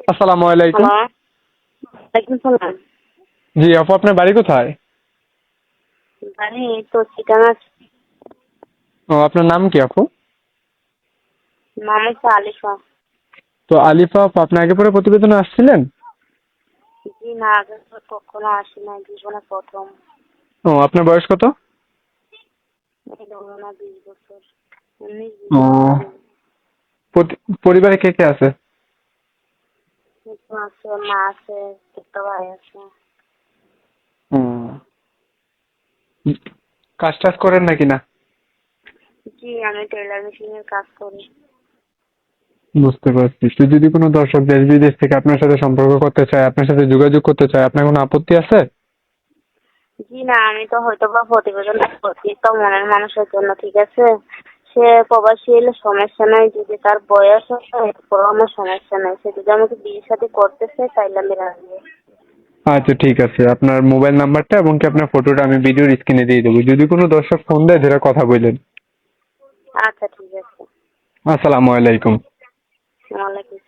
আসসালামু আলাইকুম। জি আপু আপনার বাড়ি কোথায়? বাড়ি তো ঠিকানা ও আপনার নাম কি আপু? নাম হচ্ছে আলিফা। তো আলিফা আপু আপনি আগে পরে প্রতিবেদনে আসছিলেন? জি না আগে তো কখনো আসি না জীবনে প্রথম। ও আপনার বয়স কত? বিশ বছর। ও। পরিবারে কে কে আছে? কিছু আছে মা আছে ভাই আছে কাজ টাজ করেন নাকি না জি আমি টেলার মেশিনের কাজ করি বুঝতে পারছি তো যদি কোনো দর্শক দেশ বিদেশ থেকে আপনার সাথে সম্পর্ক করতে চায় আপনার সাথে যোগাযোগ করতে চায় আপনার কোনো আপত্তি আছে জি না আমি তো হয়তো বা প্রতিবেদন করছি তো মনের মানুষের জন্য ঠিক আছে সে প্রবাসী এলে সমস্যা নাই যদি তার বয়স হয় আমার সমস্যা নাই। সে যদি আমাকে বিয়ের সাথে করতে চায় তাইলে আমি রাজি। আচ্ছা ঠিক আছে। আপনার মোবাইল নাম্বারটা এবং কি আপনার ফটোটা আমি ভিডিওর স্ক্রিনে দিয়ে দেবো। যদি কোনো দর্শক ফোন দেয় যারা কথা বললেন। আচ্ছা ঠিক আছে। আসসালামু আলাইকুম। ওয়ালাইকুম